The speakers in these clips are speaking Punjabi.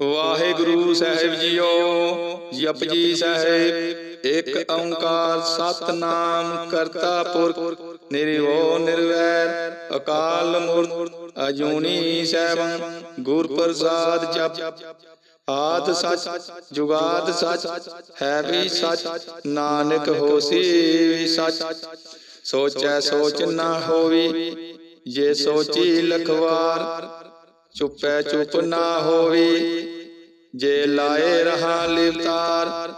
ਵਾਹਿਗੁਰੂ ਸਾਹਿਬ ਜੀਓ, ਜਪਜੀ ਸਾਹਿਬ, ਇੱਕ ਓੰਕਾਰ ਸਤਨਾਮ ਕਰਤਾ ਪੁਰਖ ਨਿਰਭਉ ਨਿਰਵੈਰ, ਅਕਾਲ ਮੂਰਤ, ਅਜੂਨੀ ਸੈਭੰ ਗੁਰ ਪ੍ਰਸਾਦ ਜਪ। ਆਦ ਸਚ, ਜੁਗਾਦ ਸਚ, ਹੈ ਵੀ ਸਚ, ਨਾਨਕ ਹੋਸੀ ਵੀ ਸਚ। ਸੋਚੈ ਸੋਚ ਨਾ ਹੋਵੀ, ਜੇ ਸੋਚੀ ਲਖਵਾਰ ਚੁੱਪੈ ਚੁੱਪ ਨਾ ਹੋਵੀ, ਜੇ ਲਾਏ ਰਹਾ ਲਿਵਤਾਰ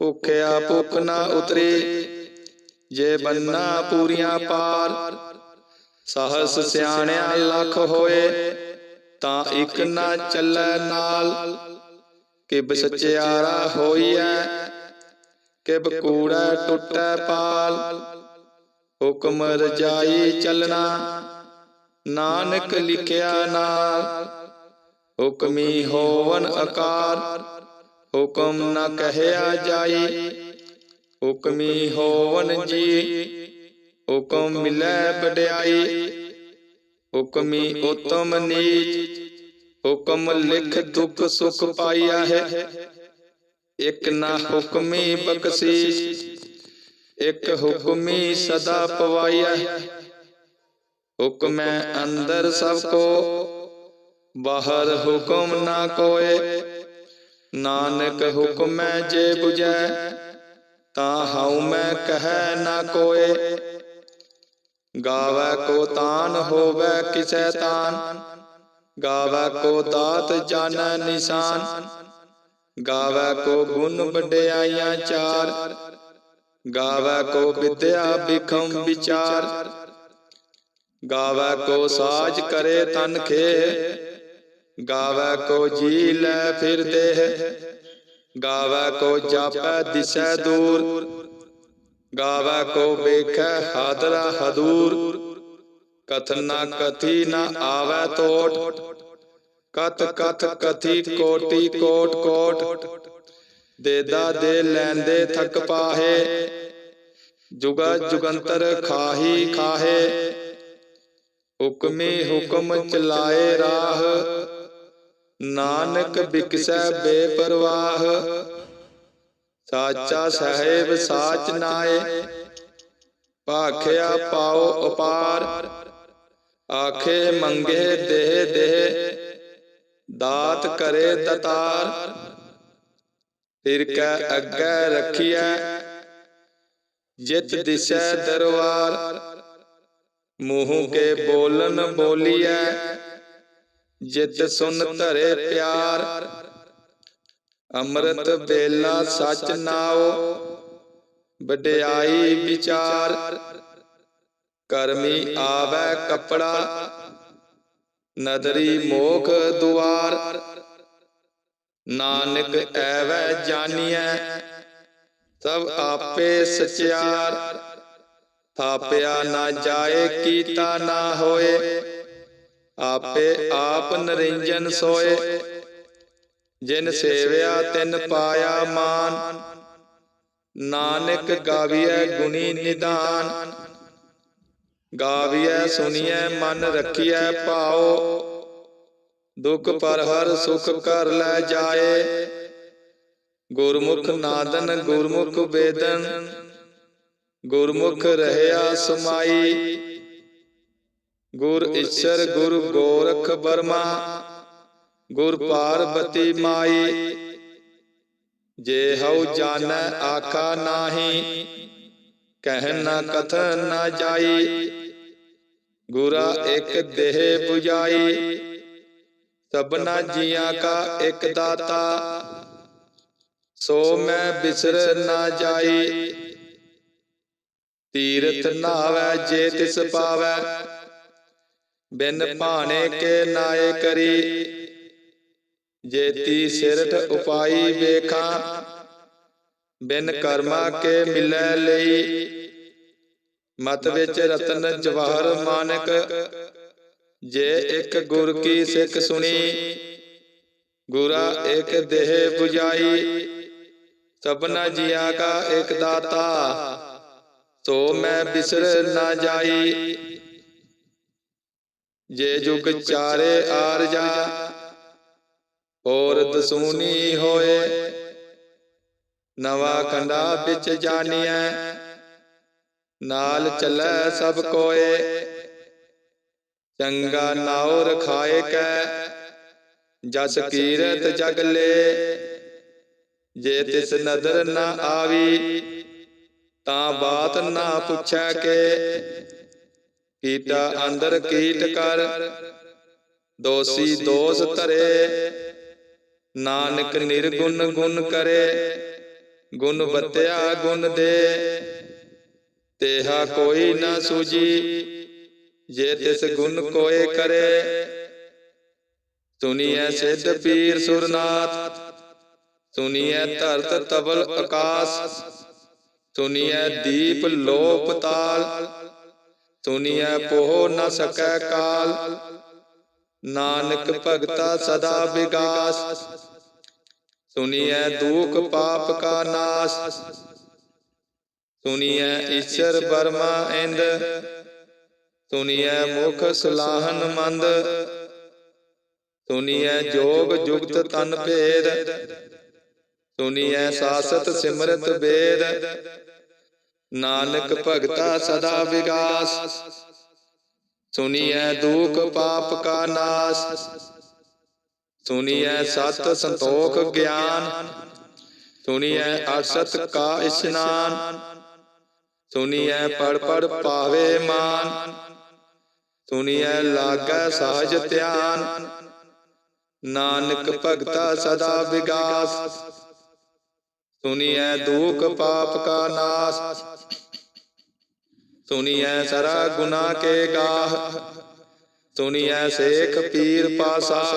ਭੁਖਿਆ ਭੁੱਖ ਨਾ ਉਤਰੇ, ਜੇ ਬੰਨਾ ਪੂਰੀਆਂ ਪਾਰ, ਸਹਸ ਸਿਆਣਿਆ ਲੱਖ ਹੋਏ, ਤਾਂ ਇੱਕ ਨਾ ਚੱਲੈ ਨਾਲ, ਕਿਬ ਸਚਿਆਰਾ ਹੋਈਐ ਕਿ ਕੂੜਾ ਟੁੱਟੈ ਪਾਲ, ਹੁਕਮ ਰਜਾਈ ਚੱਲਣਾ ਨਾਨਕ ਲਿਖਿਆ ਨਾਲ ਹੁਕਮੀ ਹੋਵਨ ਆਕਾਰ ਹੁਕਮ ਨ ਕਹਿਆ ਜਾਈ। ਹੁਕਮੀ ਹੋਵਨ ਜੀ। ਹੁਕਮ ਮਿਲੈ ਵਡਿਆਈ। ਹੁਕਮੀ ਉਤਮ ਨੀਚ। ਹੁਕਮ ਲਿਖ ਦੁਖ ਸੁਖ ਪਾਈਆ ਹੈ। ਇਕ ਨਾ ਹੁਕਮੀ ਬਖਸ਼ੀਸ਼। ਇਕ ਹੁਕਮੀ ਸਦਾ ਪਵਾਈਆ ਹੈ। ਹੁਕਮੈ ਅੰਦਰ ਸਭ ਕੋ। ਬਾਹਰ ਹੁਕਮ ਨਾ ਕੋਏ। ਨਾਨਕ ਹੁਕਮੈ ਜੇ 부ਜੈ ਤਾਂ ਹਉ ਮੈਂ ਕਹੈ ਨਾ ਕੋਏ। ਗਾਵੈ ਕੋ ਤਾਨ, ਹੋਵੈ ਕਿਸੈ ਤਾਨ। ਗਾਵੈ ਕੋ ਦਾਤ, ਜਾਣੈ ਨਿਸ਼ਾਨ। ਗਾਵੈ ਕੋ ਗੁਣ ਵਡਿਆਈਆਂ ਚਾਰ। ਗਾਵੈ ਕੋ ਵਿਦਿਆ ਬਿਖਮ ਵਿਚਾਰ। ਗਾਵੈ ਕੋ ਸਾਜ ਕਰੇ ਤਨ ਖੇ ਗਾਵੈ ਕੋ ਜੀ ਲੈ ਫਿਰਦੇ ਗਾਵੈ ਕੋ ਜਾਪੈ ਦਿਸੈ ਦੂਰ ਗਾਵੈ ਕੋ ਵੇਖੈ ਹਾਦਰਾ ਹਦੂਰ ਕਥਨ ਨਾ ਕਥੀ ਨਾ ਆਵੈ ਤੋਟ ਕਤ ਕਥ ਕਥੀ ਕੋਟੀ ਕੋਟ ਕੋਟ ਦੇਦਾ ਦੇ ਲੈਂਦੇ ਥਕ ਪਾਹੇ ਜੁਗਾ ਜੁਗੰਤਰ ਖਾਹੀ ਖਾਹੇ ਹੁਕਮੇ ਹੁਕਮ ਚਲਾਏ ਰਾਹ। ਨਾਨਕ ਬਿਕਸੈ ਬੇਪਰਵਾਹ। ਸਾਚਾ ਸਾਹਿਬ ਸਾਚ ਨਾਏ। ਭਾਖਿਆ ਪਾਓ ਅਪਾਰ ਆਖੇ ਮੰਗੇ ਦੇਹ ਦੇਹ ਦਾਤ ਕਰੇ ਦਤਾਰ ਫਿਰ ਕੈ ਅੱਗੇ ਰਖੀਐ। ਜਿਤ ਦਿਸੈ ਦਰਬਾਰ ਮੂੰਹ ਕੇ ਬੋਲਨ ਬੋਲੀਐ। ਜਿਤ ਸੁਨ ਧਰੇ ਪਿਆਰ। ਅੰਮ੍ਰਿਤ ਬੇਲਾ ਸਚ ਨਾਓ। ਵਡਿਆਈ ਵਿਚਾਰ। ਕਰਮੀ ਆਵੈ ਕਪੜਾ। ਨਦਰੀ ਮੋਖ ਦੁਆਰ। ਨਾਨਕ ਐਵੈ ਜਾਣੀਐ ਸਭ ਆਪੇ ਸਚਿਆਰ। ਥਾਪਿਆ ਨਾ ਜਾਏ ਕੀਤਾ ਨਾ ਹੋਏ। ਆਪੇ ਆਪ ਨਰਿੰਜਨ ਸੋਏ। ਜਿਨ ਸੇਵਿਆ ਤਿਨ ਪਾਇਆ ਮਾਨ। ਨਾਨਕ ਗਾਵੀਐ ਗੁਣੀ ਨਿਦਾਨ। ਗਾਵੀਐ ਸੁਣੀਐ ਮਨ ਰੱਖੀਐ ਭਾਉ। ਦੁਖ ਪਰ ਹਰ ਸੁਖ ਕਰ ਲੈ ਜਾਏ। ਗੁਰਮੁਖ ਨਾਦਨ ਗੁਰਮੁਖ ਵੇਦਨ ਗੁਰਮੁਖ ਰਹਿਆ ਸਮਾਈ। ਗੁਰ ਈਸ਼ਰ ਗੁਰ ਗੋਰਖ ਬਰਮਾ ਗੁਰ ਪਾਰਬਤੀ ਮਾਈ। ਜੇ ਹਉ ਜਾਣੈ ਆਖਾ ਨਾਹੀ। ਕਹਿ ਨਾ ਕਥਨ ਨਾ ਜਾਈ। ਗੁਰਾ ਇੱਕ ਦੇਹ 부ਜਾਈ ਸਭਨਾ ਜੀਆਂ ਕਾ ਇੱਕ ਦਾਤਾ। ਸੋ ਮੈਂ ਬਿਸਰ ਨਾ ਜਾਈ। ਤੀਰਥ ਨਾਵੈ ਜੇ ਤਿਸ ਪਾਵੈ। ਬਿਨ ਭਾਣੇ ਕੇ ਨਾਏ ਕਰੀ। ਜੇਤੀ ਸਿਰਠ ਉਪਾਈ ਵੇਖਾਂ। ਬਿਨ ਕਰਮਾ ਕੇ ਮਿਲੈ ਲਈ। ਮਤ ਵਿੱਚ ਰਤਨ ਜਵਾਹਰ ਮਾਨਕ। ਜੇ ਇੱਕ ਗੁਰ ਕੀ ਸਿੱਖ ਸੁਣੀ। ਗੁਰਾ ਇੱਕ ਦੇਹ 부ਜਾਈ ਸਭਨਾ ਜੀਆਂ ਕਾ ਇੱਕ ਦਾਤਾ। ਤੋ ਮੈਂ ਬਿਸਰ ਨਾ ਜਾਈ। ਜੇ ਜੁਗ ਚਾਰੇ ਆਰਜਾ ਹੋਰ ਦਸੂਨੀ ਹੋਏ। ਨਵਾ ਖੰਡਾ ਵਿੱਚ ਜਾਣੀਐ, ਨਾਲ ਚੱਲੈ ਸਭ ਕੋਏ। ਚੰਗਾ ਨਾਉ ਰਖਾਏ ਕੈ, ਜਸ ਕੀਰਤ ਜਗ ਲੇ। ਜੇ ਤਿਸ ਨਦਰ ਨਾ ਆਵੀ ਤਾਂ ਬਾਤ ਨਾ ਪੁੱਛੈ ਕੇ। ਕੀਟਾ ਅੰਦਰ ਕੀਟ ਕਰ। ਦੋਸੀ ਦੋਸ ਧਰੇ। ਨਾਨਕ ਨਿਰਗੁਣ ਗੁਣ ਕਰੇ। ਗੁਣ ਵਤਿਆ ਗੁਣ ਦੇ। ਤੇਹਾ ਕੋਈ ਨਾ ਸੂਜੀ ਜੇ ਤਿਸ ਗੁਣ ਕੋਏ ਕਰੇ। ਸੁਨੀਐ ਸਿੱਧ ਪੀਰ ਸੁਰਨਾਥ। ਸੁਨੀਐ ਧਰਤ ਤਬਲ ਆਕਾਸ ਸੁਨੀਐ ਦੀਪ ਲੋਪ ਤਾਲ ਸੁਨੀਐ ਪੋਹ ਨ ਸਕੈ ਕਾਲ। ਨਾਨਕ ਭਗਤਾ ਸਦਾ ਵਿਗਾਸ। ਸੁਨੀਐ ਦੁਖ ਪਾਪ ਕਾ ਨਾਸ। ਸੁਨੀਐ ਈਸ਼ਰ ਬਰਮਾ ਇੰਦ। ਸੁਨੀਐ ਮੁਖ ਸਲਾਹਨ ਮੰਦ। ਸੁਨੀਐ ਜੋਗ ਜੁਗਤ ਤਨ ਭੇਦ। ਸੁਨੀਐ ਸਾਸਤ ਸਿਮਰਤ ਵੇਦ। ਨਾਨਕ ਭਗਤਾ ਸਦਾ ਵਿਗਾਸ। ਸੁਨੀਐ ਦੁਖ ਪਾਪ ਕਾ ਨਾਸ। ਸੁਨੀਐ ਸਤ ਸੰਤੋਖ ਗਿਆਨ। ਸੁਨੀਐ ਅਸਤ ਕਾ ਇਸ਼ਨਾਨ। ਸੁਨੀਐ ਪੜ ਪੜ ਪਾਵੇ ਮਾਨ। ਸੁਨੀਐ ਲਾਗੈ ਸਹਜ ਧਿਆਨ। ਨਾਨਕ ਭਗਤਾ ਸਦਾ ਵਿਗਾਸ। ਸੁਨੀਐ ਦੁਖ ਪਾਪ ਕਾ ਨਾਸ। ਸੁਨੀਐ ਸਰਾ ਗੁਨਾ ਕੇ ਗਾਹ। ਸੁਨੀਐ ਸੇਖ ਪੀਰ ਪਾਸਾਹ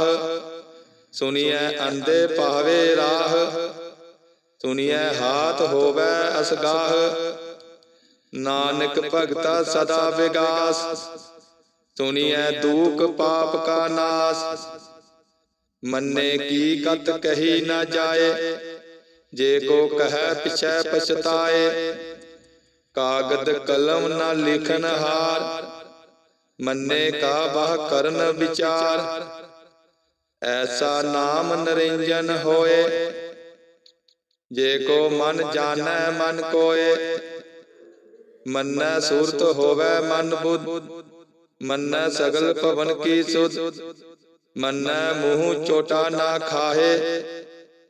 ਸੁਨੀਐ ਅੰਦੇ ਪਾਵੇ ਰਾਹ। ਸੁਨੀਐ ਹਾਥ ਹੋਵੇ ਅਸਗਾਹ। ਨਾਨਕ ਭਗਤਾ ਸਦਾ ਵਿਗਾਸ। ਸੁਨੀਐ ਦੁਖ ਪਾਪ ਕਾ ਨਾਸ। ਮੰਨੇ ਕੀ ਕਤ ਕਹੀ ਨਾ ਜਾਏ। ਜੇ ਕੋ ਕਹੈ ਪਿਛੈ ਪਛਤਾਏ, ਕਾਗਦ ਕਲਮ ਨਾ ਲਿਖਨ ਹਾਰ। ਮੰਨੇ ਕਾ ਬਹ ਕਰਨ ਵਿਚਾਰ, ਐਸਾ ਨਾਮ ਨਰਿੰਜਨ ਹੋਏ। ਜੇ ਕੋ ਮਨ ਜਾਣੈ ਮਨ ਕੋਏ, ਮੰਨੈ ਸੂਰਤ ਹੋਵੇ ਮਨ ਬੁੱਧ। ਮੰਨੈ ਸਗਲ ਭਵਨ ਕੀ ਸੁਧ, ਮੰਨੈ ਮੂੰਹ ਚੋਟਾ ਨਾ ਖਾਹੇ।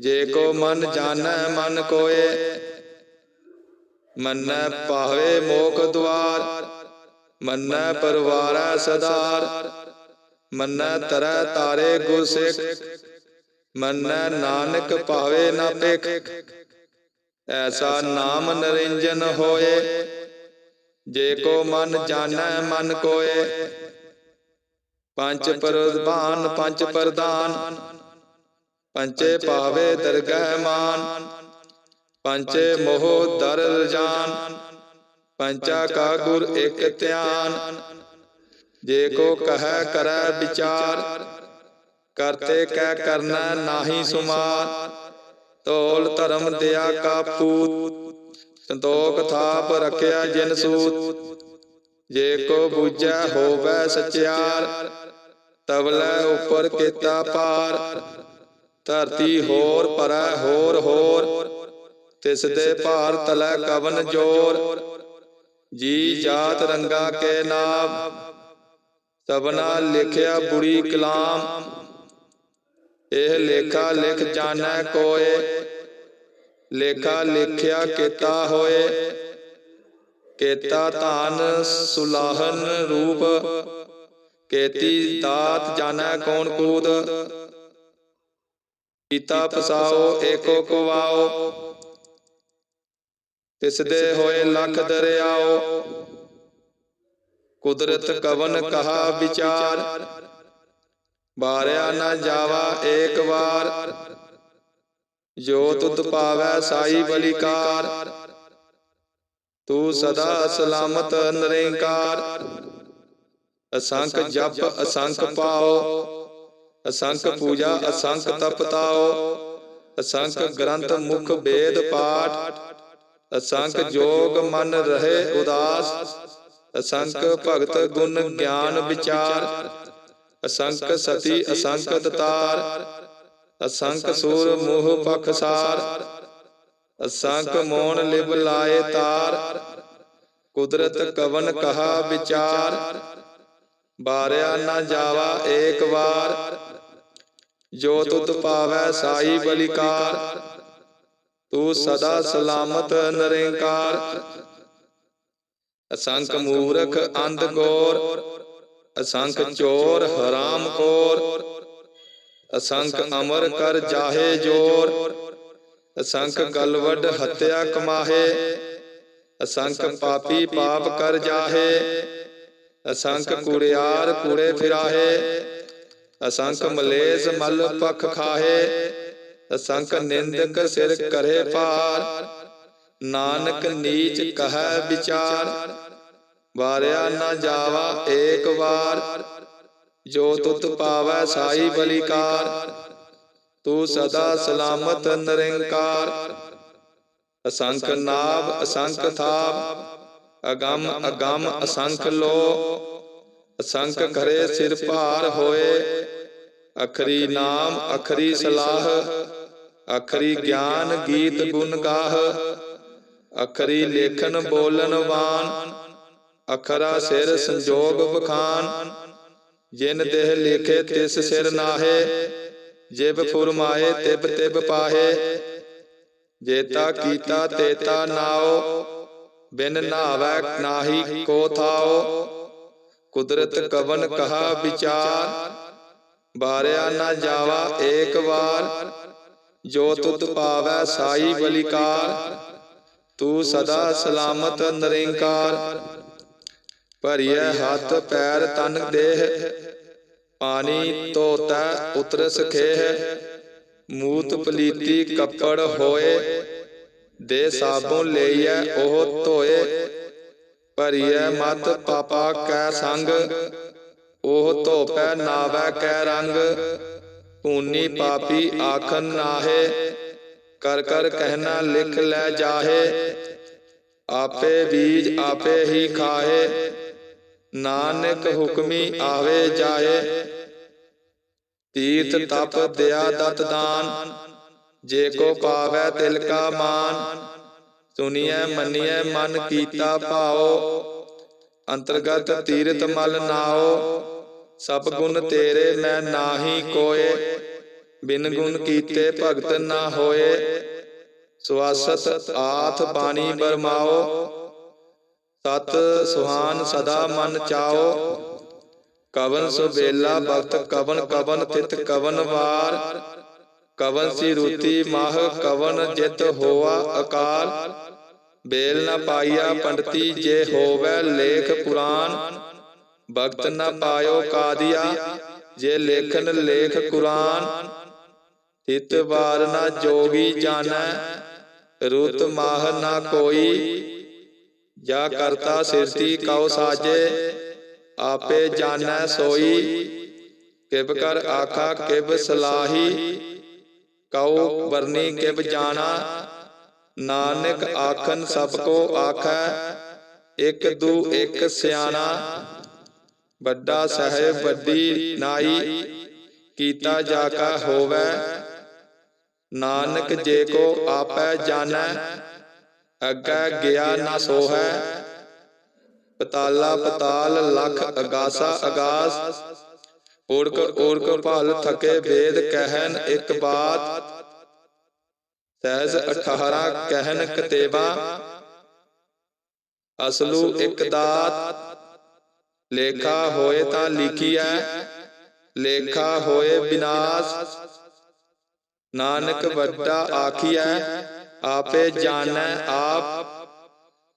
ਜੇ ਕੋ ਮਨ ਜਾਣੈ ਮਨ ਕੋਏ। ਮੰਨੈ ਪਾਵੇ ਮੋਖ ਦੁਆਰ। ਮੰਨੈ ਪਰਵਾਰੈ ਸਦਾਰ। ਮੰਨੈ ਤਰੈ ਤਾਰੇ ਗੁਰ ਸਿੱਖ ਮੰਨੈ ਨਾਨਕ ਭਾਵੇ ਨਾ ਪਿਖ ਐਸਾ ਨਾਮ ਨਰਿੰਜਨ ਹੋਏ। ਜੇ ਕੋ ਮਨ ਜਾਣੈ ਮਨ ਕੋਏ। ਪੰਜ ਪ੍ਰਧਾਨ ਪੰਜ ਪ੍ਰਦਾਨ ਪੰਚੇ ਪਾਵੇ ਦਰਗਹਿ ਮਾਨ, ਪੰਚੇ ਮੋਹ ਦਰ ਰਜਾਨ ਪੰਚਾ ਕਾ ਗੁਰ ਇਕ ਧਿਆਨ। ਜੇ ਕੋ ਕਹੈ ਕਰੈ ਵਿਚਾਰ, ਕਰਤੇ ਕਹਿ ਕਰਨਾ ਨਾਹੀ ਸੁਮਾਰ। ਤੋਲ ਧਰਮ ਦਿਆ ਕਾ ਪੂਤ, ਸੰਤੋਖ ਥਾਪ ਰਖਿਆ ਜਿਨ ਸੂਤ। ਜੇ ਕੋ ਬੂਝੈ ਹੋਵੇ ਸਚਿਆਰ, ਤਵਲੇ ਉਪਰ ਕੀਤਾ ਪਾਰ ਧਰਤੀ ਹੋਰ ਪਰੈ ਹੋਰ ਹੋਰ ਤਿਸ ਦੇ ਭਾਰ ਤਲੈ ਕਵਨ ਜੋਰ। ਜੀ ਜਾਤ ਰੰਗਾ ਕੇ ਨਾਮ। ਸਭਨਾ ਲਿਖਿਆ ਬੁਰੀ ਕਲਾਮ। ਇਹ ਲੇਖਾ ਲਿਖ ਜਾਣੈ ਕੋਏ। ਲੇਖਾ ਲਿਖਿਆ ਕੀਤਾ ਹੋਏ। ਕੇਤਾ ਧਾਨ ਸੁਲਾਹਨ ਰੂਪ। ਕੇਤੀ ਦਾਤ ਜਾਣੈ ਕੌਣ ਕੂਦ। ਕੀਤਾ ਪਸਾਓ ਏਕੋ ਕਵਾਓ। ਤਿਸ ਦੇ ਹੋਏ ਲੱਖ ਦਰਿਆਓ। ਕੁਦਰਤ ਕਵਨ ਕਹਾ ਵਿਚਾਰ। ਬਾਰਿਆ ਨਾ ਜਾਵਾ ਏਕ ਵਾਰ। ਜੋ ਤੁਧ ਪਾਵੈ ਸਾਈ ਬਲਿਕਾਰ। ਤੂੰ ਸਦਾ ਸਲਾਮਤ ਨਿਰੰਕਾਰ। ਅਸੰਖ ਜਪ ਅਸੰਖ ਪਾਓ। ਅਸੰਖ ਪੂਜਾ ਅਸੰਖ ਤਪਤਾਓ ਅਸੰਖ ਗ੍ਰੰਥ ਮੁਖ ਵੇਦ ਪਾਠ ਅਸੰਖ ਜੋਗ ਮਨ ਰਹੇ ਉਦਾਸ ਅਸੰਖ ਭਗਤ ਗੁਣ ਗਿਆਨ ਵਿਚਾਰ ਅਸੰਖ ਸਤੀ ਅਸੰਖ ਦਤਾਰ ਅਸੰਖ ਸੂਰ ਮੋਹ ਪਖਸਾਰ ਅਸੰਖ ਮੋਣ ਲਿਵ ਲਾਏ ਤਾਰ ਕੁਦਰਤ ਕਵਨ ਕਹਾ ਵਿਚਾਰ ਬਾਰਿਆ ਨਾ ਜਾਵਾ ਏਕ ਵਾਰ ਜੋ ਤੁਧ ਪਾਵੈ ਸਾਈ ਬਲਿਕਾਰ ਤੂੰ ਸਦਾ ਸਲਾਮਤ ਨਿਰੰਕਾਰ। ਅਸੰਖ ਮੂਰਖ ਅੰਧ ਗੋਰ ਅਸੰਖ ਚੋਰ ਹਰਾਮ ਖੋਰ ਅਸੰਖ ਅਮਰ ਕਰ ਜਾਹੇ ਜੋਰ। ਅਸੰਖ ਗਲਵਡ ਹੱਤਿਆ ਕਮਾਹੇ। ਅਸੰਖ ਪਾਪੀ ਪਾਪ ਕਰ ਜਾਹੇ। ਅਸੰਖ ਕੁੜਿਆਰ ਕੂੜੇ ਫਿਰਾਹੇ। ਅਸੰਖ ਮਲੇਸ ਮਲ ਪਖ ਖਾਹੇ ਅਸੰਖ ਨਿੰਦਕ ਸਿਰ ਕਰੇ ਪਾਰ ਨਾਨਕ ਨੀਚ ਕਹੈ ਵਿਚਾਰ। ਵਾਰਿਆ ਨਾ ਜਾਵਾ ਏਕ ਵਾਰ। ਜੋ ਤੁਤ ਪਾਵੈ ਸਾਈ ਬਲਿਕਾਰ। ਤੂੰ ਸਦਾ ਸਲਾਮਤ ਨਿਰੰਕਾਰ। ਅਸੰਖ ਨਾਭ ਅਸੰਖ ਥਾਪ। ਅਗੰਮ ਅਗੰਮ ਅਸੰਖ ਲੋ। ਅਸੰਖ ਕਰੇ ਸਿਰ ਭਾਰ ਹੋਏ। ਅਖਰੀ ਨਾਮ ਅਖਰੀ ਸਲਾਹ। ਅਖਰੀ ਗਿਆਨ ਗੀਤ ਗੁਣ ਗਾਹ। ਅਖਰੀ ਲੇਖਨ ਬੋਲਨ ਵਾਨ ਅਖਰਾ ਸਿਰ ਸੰਜੋਗ ਬਖਾਨ ਜਿਨ ਦੇਹ ਲਿਖੇ ਤਿਸ ਸਿਰ ਨਾਹੇ। ਜਿਬ ਫੁਰਮਾਏ ਤਿਬ ਤਿਬ ਪਾਹੇ। ਜੇਤਾ ਕੀਤਾ ਤੇਤਾ ਨਾਓ ਬਿਨ ਨਾਵੈ ਨਾਹੀ ਕੋ ਥਾਓ ਕੁਦਰਤ ਕਵਨ ਕਹਾ ਵਿਚਾਰ? ਬਾਰਿਆ ਨਾ ਜਾਵਾ ਏਕ ਵਾਰ। ਜੋ ਤੁਧ ਪਾਵੈ ਸਾਈ ਬਲਿਕਾਰ। ਤੂੰ ਸਦਾ ਸਲਾਮਤ ਨਿਰੰਕਾਰ। ਭਰੀਐ ਹੱਥ ਪੈਰ ਤਨ ਦੇਹ। ਪਾਣੀ ਧੋਤਾ ਉਤਰਸ ਖੇਹ। ਮੂਤ ਪਲੀਤੀ ਕੱਪੜ ਹੋਏ। ਦੇ ਸਾਬੋਂ ਲਈਐ ਉਹ ਧੋਏ। ਭਰੀਐ ਮਤ ਪਾਪਾ ਕੈ ਸੰਗ। ਉਹ ਧੋਪੈ ਨਾਵੈ ਕੈ ਰੰਗ। ਪੂਨੀ ਪਾਪੀ ਆਖਨ ਨਾਹੇ। ਕਰ ਕਰ ਕਹਿਣਾ ਲਿਖ ਲੈ ਜਾਹੇ। ਆਪੇ ਬੀਜ ਆਪੇ ਹੀ ਖਾਹੇ। ਨਾਨਕ ਹੁਕਮੀ ਆਵੇ ਜਾਏ ਤੀਰਥ ਤਪ ਦਿਆ ਦਤ ਦਾਨ। ਜੇ ਕੋ ਪਾਵੈ ਤਿਲ ਕਾ ਮਾਨ। ਸੁਨੀਐ ਮੰਨੀਐ ਮਨ ਕੀਤਾ ਭਾਓ ਅੰਤਰਗਤ ਤੀਰਥ ਮਲ ਨਾਓ ਸਭ ਗੁਣ ਤੇਰੇ ਮੈਂ ਨਾਹੀ ਕੋਏ ਬਿਨ ਗੁਣ ਕੀਤੇ ਭਗਤ ਨਾ ਹੋਏ। ਸਵਾਸਤ ਆਥ ਬਾਣੀ ਬਰਮਾਓ ਤਤ ਸੁਹਾਨ ਸਦਾ ਮਨ ਚਾਓ ਕਵਨ ਸੁਬੇਲਾ ਭਗਤ ਕਵਨ ਕਵਨ ਤਿਤ ਕਵਨ ਵਾਰ। ਕਵਨ ਸੀ ਰੁਤੀ, ਮਾਹ ਕਵਨ ਜਿਤ ਹੋਆ ਅਕਾਲ। ਬੇਲ ਨਾ ਪਾਇਆ ਪੰਡਤੀ, ਜੇ ਹੋਵੇ ਲੇਖ ਪੁਰਾਨ। ਭਗਤ ਨਾ ਪਾਇਓ ਕਾਦੀਆ, ਜੇ ਲੇਖਨ ਲੇਖ ਕੁਰਾਨ। ਤਿਤ ਵਾਰ ਨਾ ਜੋਗੀ ਜਾਣੈ, ਰੁਤ ਮਾਹ ਨਾ ਕੋਈ। ਜਾ ਕਰਤਾ ਸਿਰਤੀ ਕਉ ਸਾਜੇ, ਆਪੇ ਜਾਣੈ ਸੋਈ। ਕਿਬ ਕਰ ਆਖਾ ਕਿਬ ਸਲਾਹੀ। ਕਉ ਵਰਨੀ ਕਿਬ ਜਾਣਾ, ਨਾਨਕ ਆਖਨ ਸਭ ਕੋ ਆਖੈ, ਇਕ ਦੂ ਇਕ ਸਿਆਣਾ। ਵੱਡਾ ਸਹਿਬ ਵੱਡੀ ਨਾਈ, ਕੀਤਾ ਜਾ ਕਾ ਹੋਵੇ। ਨਾਨਕ ਜੇ ਕੋ ਆਪੈ ਜਾਣੈ, ਅੱਗੇ ਗਿਆ ਨਾ ਸੋਹੈ। ਪਤਾਲਾ ਪਤਾਲ ਲਖ ਅਗਾਸਾ ਅਗਾਸ ਓੜਕ ਓੜਕ ਭਲ ਥਕੇ ਵੇਦ ਕਹਿਨ ਇੱਕ ਬਾਤ। ਸਹਿਜ 18 ਕਹਿਨ ਕਤੇਵਾ ਅਸਲੂ ਇੱਕ ਦਾਤ। ਲੇਖਾ ਹੋਏ ਤਾਂ ਲਿਖੀਐ। ਲੇਖਾ ਹੋਏ ਬਿਨਾਸ਼। ਨਾਨਕ ਵੱਡਾ ਆਖੀਐ, ਆਪੇ ਜਾਣੈ ਆਪ।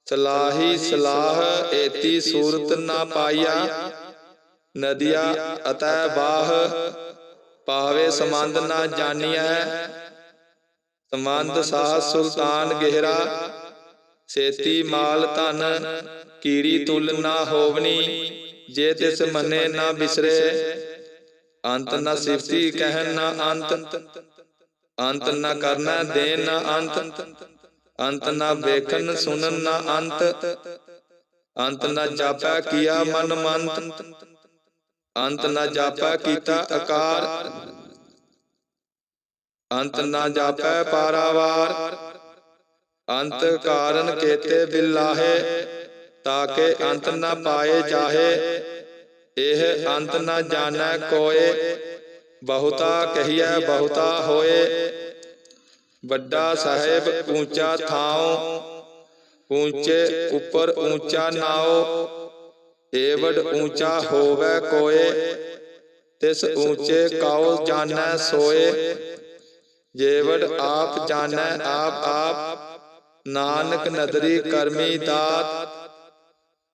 ਸਲਾਹੀ ਸਲਾਹ, ਏਤੀ ਸੂਰਤ ਨਾ ਪਾਈਆ। ਨਦੀਆ ਅਤੈ ਬਾਹ ਪਾਵੇ ਸੰਬੰਧ ਨਾ ਜਾਣੀਐ। ਸੰਬੰਧ ਸਾਹ ਸੁਲਤਾਨ ਗਹਿਰਾ, ਸੇਤੀ ਮਾਲ ਧਨ, ਕੀੜੀ ਤੁਲ ਨਾ ਹੋਵਨੀ ਜੇ ਤਿਸ ਮੰਨੇ ਨਾ ਬਿਸਰੇ। ਅੰਤ ਨਾ ਸਿਫਤੀ ਕਹਿਨ ਨਾ ਅੰਤ ਅੰਤ ਨਾ ਕਰਨਾ ਦੇਨ ਨਾ ਅੰਤ ਅੰਤ ਨਾ ਵੇਖਣ ਸੁਣਨ ਨਾ ਅੰਤ ਅੰਤ ਨਾ ਜਾਪੈ ਕੀਆ ਮਨ ਮੰਤ। ਅੰਤ ਨਾ ਜਾਪੈ ਕੀਤਾ ਆਕਾਰ ਅੰਤ ਨਾ ਜਾਪੈ ਪਾਰਾਵਾਰ। ਅੰਤ ਕਾਰਨ ਕੇਤੇ ਬਿਲਾਹੇ ਤਾਕੇ ਅੰਤ ਨਾ ਪਾਏ ਜਾਹੇ। ਇਹ ਅੰਤ ਨਾ ਜਾਣੈ ਕੋਏ ਬਹੁਤਾ ਕਹੀਐ ਬਹੁਤਾ ਹੋਏ। ਵੱਡਾ ਸਾਹਿਬ ਉੱਚਾ ਥਾਉ ਉੱਚੇ ਉੱਪਰ ਉੱਚਾ ਨਾਉ। ਏਵਡ ਉੱਚਾ ਹੋਵੇ ਕੋਏ ਤਿਸ ਉੱਚੇ ਕਾਉ ਜਾਣੈ ਸੋਏ। ਜੇਵਡ ਆਪ ਜਾਣੈ ਆਪ ਆਪ। ਨਾਨਕ ਨਦਰੀ ਕਰਮੀ ਦਾਤ।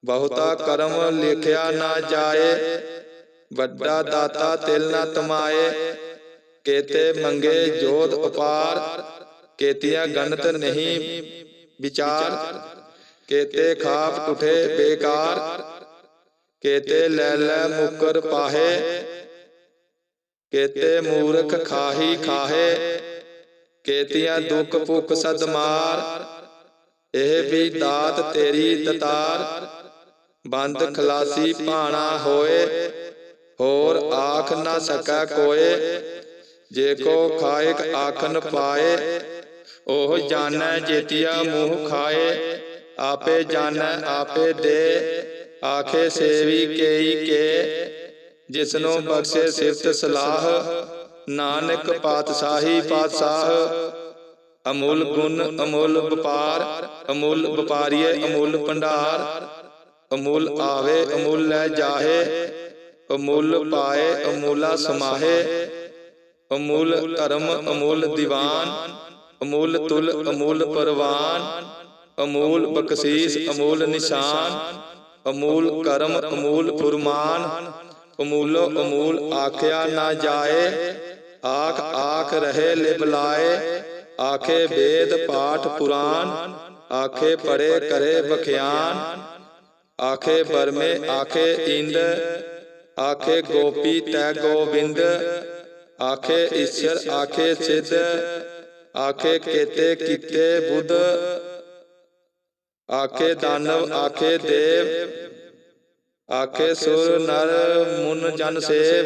ਬਹੁਤਾ ਕਰਮ ਲਿਖਿਆ ਨਾ ਜਾਏ। ਵੱਡਾ ਦਾਤਾ ਤਿਲ ਨਾ ਤਮਾਏ। ਕੇਤੇ ਮੰਗੇ ਜੋਤ ਉਪਾਰ। ਕੇਤੀਆਂ ਗਣਤ ਨਹੀਂ ਵਿਚਾਰ। ਕੇਤੇ ਖਾਪ ਟੁਠੇ ਬੇਕਾਰ। ਕੇਤੇ ਲੈ ਲੈ ਮੁਕਰ ਪਾਹੇ। ਕੇਤੇ ਮੂਰਖ ਖਾਹੀ ਖਾਹੇ ਕੇਤੀਆਂ ਦੁੱਖ ਭੁੱਖ ਸਦ ਮਾਰ ਇਹ ਵੀ ਦਾਤ ਤੇਰੀ ਦਤਾਰ। ਬੰਦ ਖਲਾਸੀ ਭਾਣਾ ਹੋਏ। ਹੋਰ ਆਖ ਨਾ ਸਕੈ ਕੋਏ। ਜੇ ਕੋ ਖਾਇਕ ਆਖਨ ਪਾਏ। ਉਹ ਜਾਣੈ ਜੇਤੀਆ ਮੂੰਹ ਖਾਏ। ਆਪੇ ਜਾਣੈ ਆਪੇ ਦੇ। ਆਖੇ ਸੇਵੀ ਕੇਈ ਕੇ, ਜਿਸਨੂੰ ਬਖਸ਼ੇ ਸਿਫਤ ਸਲਾਹ, ਨਾਨਕ ਪਾਤਸ਼ਾਹੀ ਪਾਤਸ਼ਾਹ। ਅਮੁੱਲ ਗੁਣ, ਅਮੁੱਲ ਵਪਾਰ, ਅਮੁੱਲ ਵਪਾਰੀਏ, ਅਮੁੱਲ ਭੰਡਾਰ। ਅਮੁੱਲ ਆਵੇ, ਅਮੁੱਲ ਲੈ ਜਾਹੇ, ਅਮੁੱਲ ਪਾਏ, ਅਮੁੱਲਾ ਸਮਾਹੇ। ਅਮੁੱਲ ਧਰਮ, ਅਮੁੱਲ ਦੀਵਾਨ, ਅਮੁੱਲ ਤੁਲ, ਅਮੁੱਲ ਪਰਵਾਨ। ਅਮੂਲ ਬਖਸ਼ੀਸ, ਅਮੂਲ ਨਿਸ਼ਾਨ। ਅਮੂਲ ਕਰਮ, ਅਮੂਲ ਫੁਰਮਾਨ। ਅਮੂਲੋ ਅਮੂਲ ਆਖਿਆ ਨਾ ਜਾਏ। ਆਖ ਆਖ ਰਹੇ ਲਿਬਲਾਏ ਆਖੇ ਵੇਦ ਪਾਠ ਪੁਰਾਨ। ਆਖੇ ਪੜੇ ਕਰੇ ਬਖਿਆਨ ਆਖੇ ਬਰਮੇ ਆਖੇ ਇੰਦ। ਆਖੇ ਗੋਪੀ ਤੈ ਗੋਬਿੰਦ ਆਖੇ ਈਸ਼ਰ ਆਖੇ ਸਿੱਧ। ਆਖੇ ਕੇਤੇ ਕੀਤੇ ਬੁੱਧ। ਆਖੇ ਦਾਨਵ ਆਖੇ ਦੇਵ। ਆਖੇ ਸੁਰ ਨਰ ਮੁਨ ਜਨ ਸੇਵ।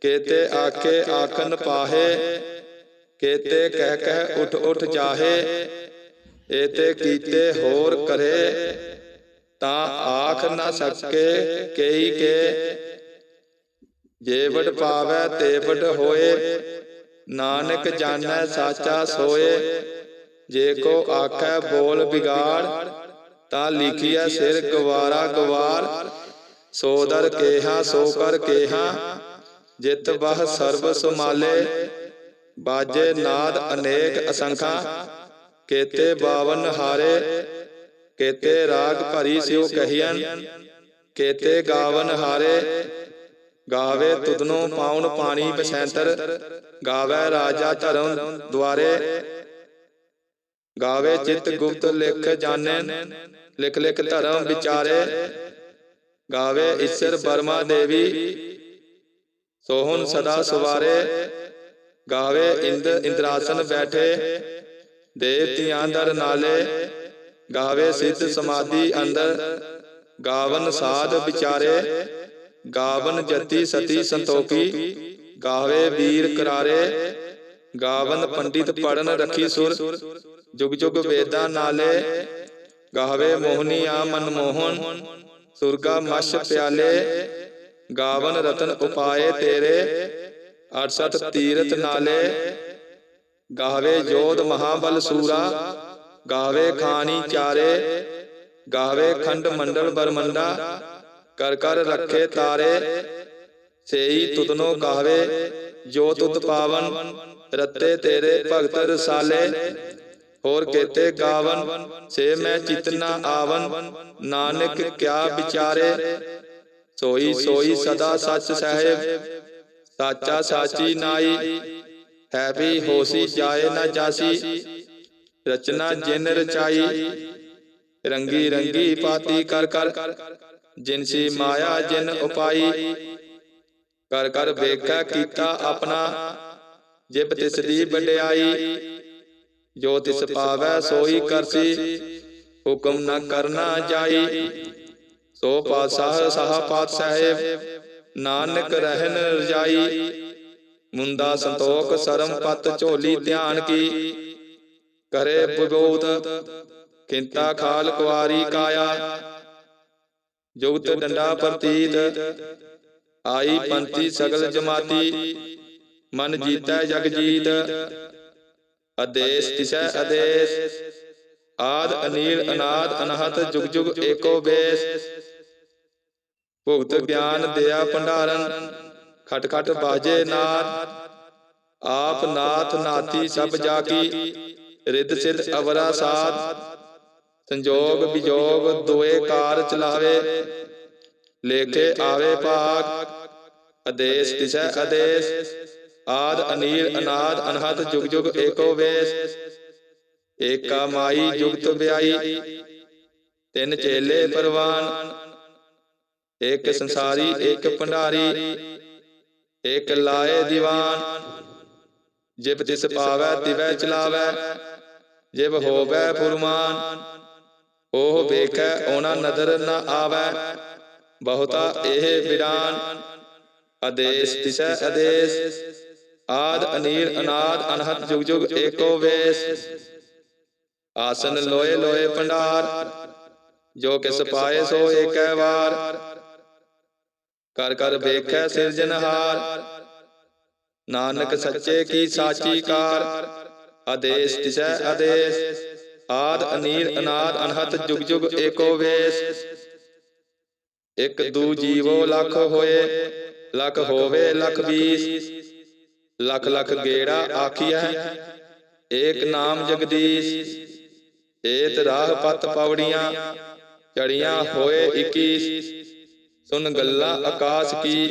ਕੇਤੇ ਆਖੇ ਆਖਨ ਪਾਹੇ। ਕੇਤੇ ਕਹਿ ਕਹਿ ਉਠ ਉਠ ਜਾਹੇ। ਏਤੇ ਕੀਤੇ ਹੋਰ ਕਰੇ। ਤਾਂ ਆਖ ਨਾ ਸਕੇ ਕਈ ਕੇ। ਜੇਵੜ ਪਾਵੈ ਤੇਵੜ ਹੋਏ। ਨਾਨਕ ਜਾਣੈ ਸਾਚਾ ਸੋਏ। ਜੇ ਕੋ ਆਖੈ ਬੋਲ ਬਿਗਾੜ ਤਾਂ ਲਿਖੀਐ ਸਿਰ ਗਵਾਰਾ ਗਵਾਰ ਸੋ ਦਰ ਕੇਹਾ ਸੋ ਕਰ ਕੇਹਾ। ਜਿਤ ਬਹ ਸਰਬ ਸੁਮਾਲੇ ਬਾਜੇ ਨਾਦ ਅਨੇਕ ਅਸੰਖਾ। ਕੇਤੇ ਬਾਵਨ ਹਾਰੇ। ਕੇਤੇ ਰਾਗ ਭਰੀ ਸਿਉ ਕਹੀਐਨ। ਕੇਤੇ ਗਾਵਨ ਹਾਰੇ। ਗਾਵੇ ਤੁਧਨੋ ਪਾਉਣ ਪਾਣੀ ਬਸੈਂਤਰ ਗਾਵੇ ਰਾਜਾ ਧਰਮ ਦੁਆਰੇ। ਗਾਵੇ ਚਿਤ ਗੁਪਤ ਲਿਖ ਜਾਣੈ ਲਿਖ ਲਿਖ ਧਰਮ ਵਿਚਾਰੇ। ਗਾਵੇ ਈਸ਼ਰ ਬਰਮਾ ਦੇਵੀ। ਸੋਹਣ ਸਦਾ ਸਵਾਰੇ। ਗਾਵੇ ਇੰਦ ਇੰਦਰਾਸਨ ਬੈਠੇ। ਦੇਵਤਿਆਂ ਦਰ ਨਾਲੇ। ਗਾਵੇ ਸਿੱਧ ਸਮਾਧੀ ਅੰਦਰ। ਗਾਵਨ ਸਾਧ ਵਿਚਾਰੇ। ਗਾਵਨ ਜਤੀ ਸਤੀ ਸੰਤੋਖੀ। ਗਾਵੇ ਵੀਰ ਕਰਾਰੇ। ਗਾਵਨ ਪੰਡਿਤ ਪੜਨ ਰੱਖੀ ਸੁਰ। ਜੁਗ ਜੁਗ ਵੇਦਾਂ ਨਾਲੇ ਗਾਵੇ ਮੋਹਨੀਆ ਮਨਮੋਹਨ ਸੁਰਗਾ ਮਸ਼ ਪਿਆਲੇ ਗਾਵਨ ਰਤਨ ਉਪਾਏ ਤੇਰੇ 68 ਤੀਰਤ ਨਾਲੇ ਗਾਵੇ ਜੋਧ ਮਹਾਬਲ ਸੂਰਾ ਗਾਵੇ ਖਾਨੀ ਚਾਰੇ ਗਾਵੇ ਖੰਡ ਮੰਡਲ ਬਰਮੰਡਾ ਕਰ ਕਰ ਰੱਖੇ ਤਾਰੇ ਸੇਈ ਤੁਧਨੋ ਗਾਵੇ ਜੋ ਤੁਧ ਪਾਵਨ ਰੱਤੇ ਤੇਰੇ ਭਗਤ ਰਸਾਲੇ ਹੋਰ ਕੇਤੇ ਗਾਵਨ ਸੇ ਮੈਂ ਚਿਤਨਾ ਆਵਨ। ਨਾਨਕ ਕਿਆ ਵਿਚਾਰੇ? ਸੋਈ ਸੋਈ ਸਦਾ ਸੱਚ ਸਾਹਿਬ। ਸਾਚਾ ਸਾਚੀ ਨਾਈ। ਹੈ ਵੀ ਹੋਸੀ ਜਾਏ ਨਾ ਜਾਸੀ। ਰਚਨਾ ਜਿਨ ਰਚਾਈ। ਰੰਗੀ ਰੰਗੀ ਪਾਤੀ ਕਰ ਕਰ। ਜਿਨਸੀ ਮਾਇਆ ਜਿਨ ਉਪਾਈ। ਕਰ ਕਰ ਵੇਖੈ ਕੀਤਾ ਆਪਣਾ। ਜਿਬ ਤਿਸ ਦੀ ਵਡਿਆਈ। ਜੋ ਤਿਸ ਪਾਵੈ ਸੋਈ ਕਰਸੀ ਹੁਕਮ ਨ ਕਰਨਾ ਜਾਈ। ਸੋ ਪਾਤਸ਼ਾਹ ਸਾਹ ਪਾਤ ਸਾਹਿਬ ਨਾਨਕ ਰਹਿਨ ਰਜਾਈ ਮੁੰਦਾ ਸੰਤੋਖ ਸਰਮ ਪਤ ਝੋਲੀ ਧਿਆਨ ਕੀ। ਕਰੇ ਬਗੋਤ ਕਿੰਤਾ ਖਾਲ ਕੁਆਰੀ ਕਾਇਆ। ਜੁਗਤ ਡੰਡਾ ਪ੍ਰਤੀਤ ਆਈ ਪੰਥੀ ਸਗਲ ਜਮਾਤੀ। ਮਨ ਜੀਤੈ ਜਗ ਜੀਤ ਆਦੇਸ਼ ਤਿਸੈ ਆਦੇਸ਼। ਆਦ ਅਨੀਲ ਅਨਾਦ ਅਨਹਤ ਜੁਗ ਜੁਗ ਏਕੋ ਬੇਸ। ਭੁਗਤ ਗਿਆਨ ਦਿਆ ਭੰਡਾਰਨ। ਖਟ ਖਟ ਬਾਜੇ ਨਾਦ। ਆਪ ਨਾਥ ਨਾਤੀ ਸਭ ਜਾ ਕੀ ਰਿੱਧ ਸਿਧ ਅਵਰਾ ਸਾਧ ਸੰਜੋਗ ਵਿਜੋਗ ਦੋਏ ਕਾਰ ਚਲਾਵੇ। ਲੇਖੇ ਆਵੇ ਭਾਗ। ਆਦੇਸ਼ ਤਿਸੈ ਆਦੇਸ਼। ਆਦ ਅਨੀਲ ਅਨਾਦ ਅਨਹਤ ਜੁਗ ਜੁਗ ਏਕੋ ਵੇਸ। ਏਕਾ ਮਾਈ ਜੁਗਤ ਵਿਆਈ ਤਿੰਨ ਚੇਲੇ ਪਰਵਾਨ। ਇੱਕ ਸੰਸਾਰੀ ਇੱਕ ਭੰਡਾਰੀ। ਇੱਕ ਲਾਏ ਦੀਵਾਨ। ਜਿਬ ਤਿਸ ਪਾਵੈ ਤਿਵੈ ਚਲਾਵੈ। ਜਿਬ ਹੋਵੈ ਫੁਰਮਾਨ ਉਹ ਵੇਖੈ ਉਹਨਾਂ ਨਦਰ ਨ ਆਵੈ। ਬਹੁਤਾ ਇਹ ਵਿਰਾਨ ਆਦੇਸ਼ ਤਿਸੈ ਆਦੇਸ਼। ਆਦ ਅਨੀਲ ਅਨਾਦ ਅਨਹਤ ਜੁਗ ਜੁਗ ਏਕੋ ਵੇਸ। ਆਸਨ ਲੋਏ ਲੋਏ ਭੰਡਾਰ ਜੋ ਕਿਸ ਪਾਏ ਸੋ ਏਕੈ ਵਾਰ। ਕਰ ਕਰ ਵੇਖੈ ਸਿਰਜਨਹਾਰ ਨਾਨਕ ਸੱਚੇ ਕੀ ਸਾਚੀ ਕਾਰ। ਆਦੇਸ਼ ਤਿਸੈ ਆਦੇਸ਼। ਆਦ ਅਨੀਲ ਅਨਾਦ ਅਨਹਤ ਜੁਗ ਜੁਗ ਏਕੋ ਵੇਸ। ਇਕ ਦੂ ਜੀਵੋ ਲੱਖ ਹੋਏ। ਲੱਖ ਹੋਵੇ ਲੱਖ ਵੀਸ ਲਖ ਲਖ ਗੇੜਾ ਆਖਿਆ ਏਕ ਨਾਮ ਜਗਦੀਸ਼, ਏਤ ਰਾਹ ਪਤ ਪਵੜੀਆਂ ਚੜੀਆਂ ਹੋਏ 21 ਸੁਨ ਗੱਲਾਂ ਆਕਾਸ਼ ਕੀ,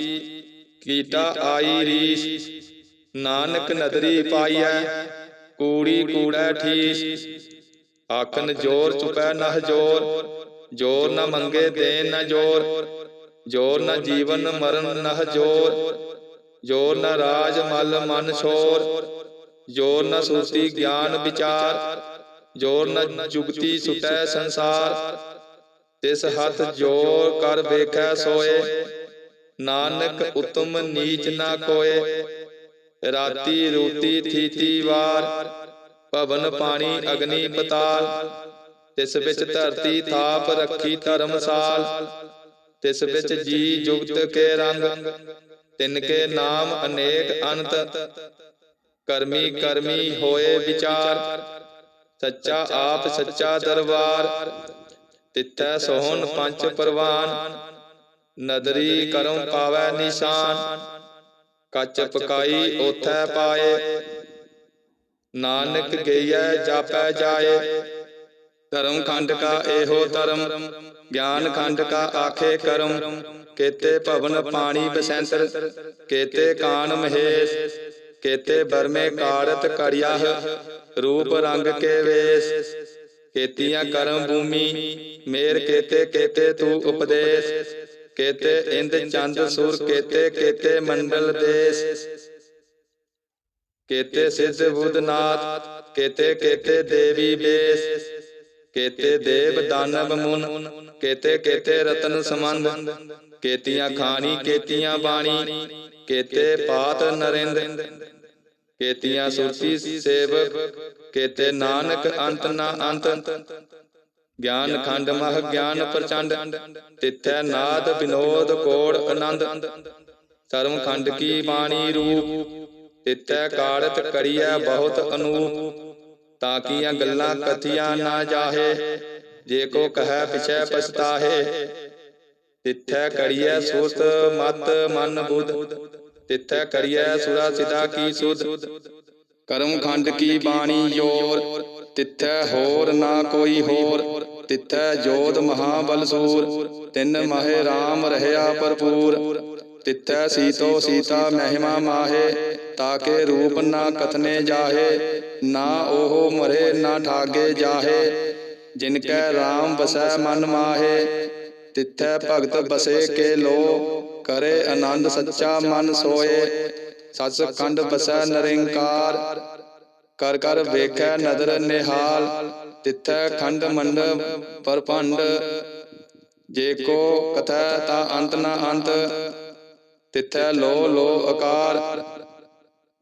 ਕੀਟਾ ਆਈ ਰੀਸ। ਨਾਨਕ ਨਦਰੀ ਪਾਈਐ, ਕੂੜੀ ਕੂੜੈ ਠੀਸ। ਆਖਨ ਜੋਰ ਚੁਪੈ ਨਹ ਜੋਰ ਜੋਰ ਨ ਮੰਗੇ ਦੇ ਨ ਜੋਰ ਜੋਰ ਨ ਜੀਵਨ ਮਰਨ ਨਹ ਜੋਰ। ਜੋਰ ਨ ਰਾਜ ਮਲ ਮਨ ਛੋਰ ਜੋਰ ਨ ਸੁਰਤੀ ਗਿਆਨ ਵਿਚਾਰ ਜੋਰ ਨ ਜੁਗਤੀ ਸੁਟੈ ਸੰਸਾਰ ਤਿਸ ਹੱਥ ਜੋਰ ਕਰ ਵੇਖੈ ਸੋਏ। ਨਾਨਕ ਉਤਮ ਨੀਚ ਨਾ ਕੋਏ। ਰਾਤੀ ਰੂਤੀ ਥੀਤੀ ਵਾਰ ਪਵਨ ਪਾਣੀ ਅਗਨੀ ਪਤਾਲ। ਤਿਸ ਵਿੱਚ ਧਰਤੀ ਥਾਪ ਰੱਖੀ ਧਰਮਸਾਲ। ਤਿਸ ਵਿੱਚ ਜੀ ਜੁਗਤ ਕੇ ਰੰਗ। ਤਿਨ ਕੇ ਨਾਮ ਅਨੇਕ ਅਨੰਤ ਕਰਮੀ ਕਰਮੀ ਹੋਏ ਵਿਚਾਰ, ਸੱਚਾ ਆਪ ਸੱਚਾ ਦਰਬਾਰ, ਤਿੱਥੈ ਸੋਹਣ ਪੰਜ ਪਰਵਾਨ, ਨਦਰੀ ਕਰਮ ਪਾਵੈ ਨਿਸ਼ਾਨ, ਕੱਚ ਪਕਾਈ ਉਥੈ ਪਾਏ, ਨਾਨਕ ਗਈਐ ਜਾਪੈ ਜਾਏ ਧਰਮ ਖੰਡ ਕਾ ਇਹੋ ਧਰਮ ਗਿਆਨ ਖੰਡ ਕਾ ਆਖੇ ਕਰਮ ਕੇਤੇ ਭਵਨ ਪਾਣੀ ਬਸੰਤਰ ਕੇਤੇ ਕਾਨ ਮਹੇਸ਼ ਕੇਤੇ ਬਰਮੇ ਕਾੜਤ ਕੜਿਆਹ ਰੂਪ ਰੰਗ ਕੇ ਵੇਸ ਕੇਤੀਆਂ ਕਰਮ ਭੂਮੀ ਮੇਰ ਕੇਤੇ ਕੇਤੇ ਤੂ ਉਪਦੇਸ਼ ਕੇਤੇ ਇੰਦ ਚੰਦ ਸੁਰ ਕੇਤੇ ਕੇਤੇ ਮੰਡਲ ਦੇਸ ਕੇਤੇ ਸਿੱਧ ਬੁੱਧਨਾਥ ਕੇਤੇ ਕੇਤੇ ਦੇਵੀ ਬੇਸ ਕੇਤੇ ਦੇਵ ਦਾਨਵ ਮੁਨ, ਕੇਤੇ ਕੇਤੇ ਰਤਨ ਸਮੰਦ ਕੇਤੀਆਂ ਖਾਣੀ, ਕੇਤੀਆਂ ਬਾਣੀ, ਕੇਤੇ ਪਾਤ ਨਰਿੰਦ, ਕੇਤੀਆਂ ਸੁਰਤੀ ਸੇਵਕ, ਕੇਤੇ ਨਾਨਕ ਅੰਤ ਨਾ ਅੰਤ, ਗਿਆਨ ਖੰਡ ਮਹ ਗਿਆਨ ਪ੍ਰਚੰਡ, ਤਿੱਥੈ ਨਾਦ ਵਿਨੋਦ ਕੋੜ ਆਨੰਦ, ਧਰਮ ਖੰਡ ਕੀ ਬਾਣੀ ਰੂਪ, ਤਿੱਥੈ ਕਾੜਤ ਕੜੀਐ ਬਹੁਤ ਅਨੂਪ ਤਾਂ ਕੀਆਂ ਗੱਲਾਂ ਕਥੀਆਂ ਨਾ ਜਾਹੇ ਜੇ ਕੋ ਕਹੈ ਪਿਛੈ ਪਛਤਾਹੇ। ਤਿੱਥੈ ਕੜੀਐ ਸੁਰਤ ਮਤ ਮਨ ਬੁੱਧ। ਤਿੱਥੈ ਕਰੀਐ ਸੁਰਾ ਸਿਦਾ ਕੀ ਸੁਧ। ਕਰਮ ਖੰਡ ਕੀ ਬਾਣੀ ਜੋਰ। ਤਿੱਥੈ ਹੋਰ ਨਾ ਕੋਈ ਹੋਰ। ਤਿੱਥੈ ਜੋਤ ਮਹਾਬਲ ਸੂਰ ਤਿੰਨ ਮਹੇ RAM ਰਹਿਆ ਭਰਪੂਰ। ਤਿੱਥੈ ਸੀਤੋ ਸੀਤਾ ਮਹਿਮਾ ਮਾਹੇ, ਤਾਕੇ ਰੂਪ ਨਾ ਕਥਨੇ ਜਾਹੇ, ਨਾ ਉਹ ਮਰੇ ਨਾ ਠਾਗੇ ਜਾਹੇ। ਜਿਨ ਕੈ RAM ਬਸੈ ਮਨ ਮਾਹੇ, ਤਿੱਥੈ ਭਗਤ ਬਸੇ ਕੇ ਲੋ, ਕਰੇ ਆਨੰਦ ਸੱਚਾ ਮਨ ਸੋਏ। ਸੱਚਖੰਡ ਬਸੈ ਨਰਿੰਕਾਰ, ਕਰ ਕਰ ਵੇਖੈ ਨਦਰ ਨਿਹਾਲ। ਤਿੱਥੈ ਖੰਡ ਮੰਡ ਪਰਪੰਡ, ਜੇ ਕੋ ਕਥੈ ਤਾ ਅੰਤ ਨਾ ਅੰਤ। ਤਿੱਥੈ ਲੋ ਲੋ ਆਕਾਰ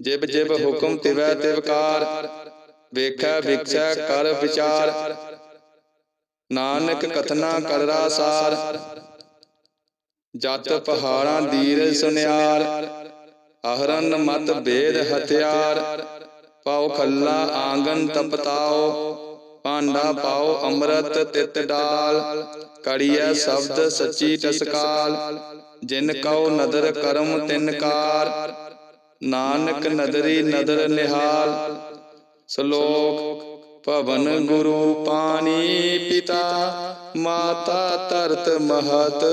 ਜਿਬ ਜਿਬ ਹੁਕਮ ਤਿਵੈ ਤਿਵਕਾਰ ਵੇਖੈ ਵਿਖਸੈ ਕਰ ਵਿਚਾਰ। ਨਾਨਕ ਕਥਨਾ ਕਰਰਾ ਸਾਰ। ਜਤ ਪਹਾੜਾਂ ਦੀਰ ਸੁਨਿਆਰ। ਅਹਰਨ ਮਤ ਭੇਦ ਹਥਿਆਰ। ਪਾਉ ਖੱਲਾ ਆਂਗਨ ਤਪਤਾਓ। ਭਾਂਡਾ ਪਾਉ ਅੰਮ੍ਰਿਤ ਤਿਤ ਡਾਲ। ਕੜੀਐ ਸ਼ਬਦ ਸੱਚੀ ਟਸਕਾਲ। ਜਿਨ ਕਉ ਨਦਰ ਕਰਮ ਤਿਨ ਕਾਰ, ਨਾਨਕ ਨਦਰੀ ਨਦਰ ਨਿਹਾਲ। ਸ਼ਲੋਕ, ਭਵਨ ਗੁਰੂ ਪਾਣੀ ਪਿਤਾ, ਮਾਤਾ ਧਰਤ ਮਹਤ।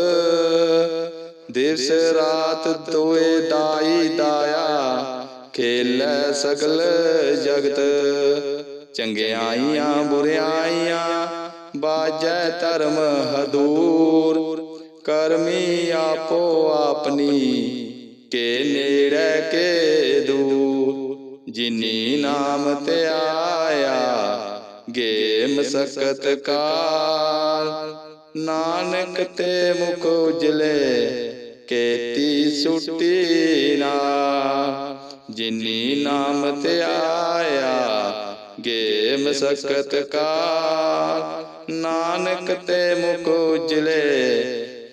ਦਿਵਸ ਰਾਤ ਦੋਏ ਦਾਈ ਦਾਇਆ, ਖੇਲੈ ਸਗਲ ਜਗਤ। ਚੰਗਿਆਈਆਂ ਬੁਰਿਆਈਆਂ, ਬਾਜੈ ਧਰਮ ਹਦੂਰ। ਕਰਮੀ ਆਪੋ ਆਪਣੀ, ਕੇ ਨੇੜੇ, ਕੇ ਦੂਰ। ਜਿਨੀ ਨਾਮ ਤੇ ਆਇਆ ਗੇ ਮਸਕਤ ਕਾਲ ਨਾਨਕ ਤੇ ਮੁਖ ਉਜਲੇ, ਕੇਤੀ ਸੁਟੀ ਨਾ। ਜਿਨੀ ਨਾਮ ਤੇ ਆਇਆ ਗੇ ਮਸਕਤ ਕਾਲ ਨਾਨਕ ਤੇ ਮੁਖ ਉਜਲੇ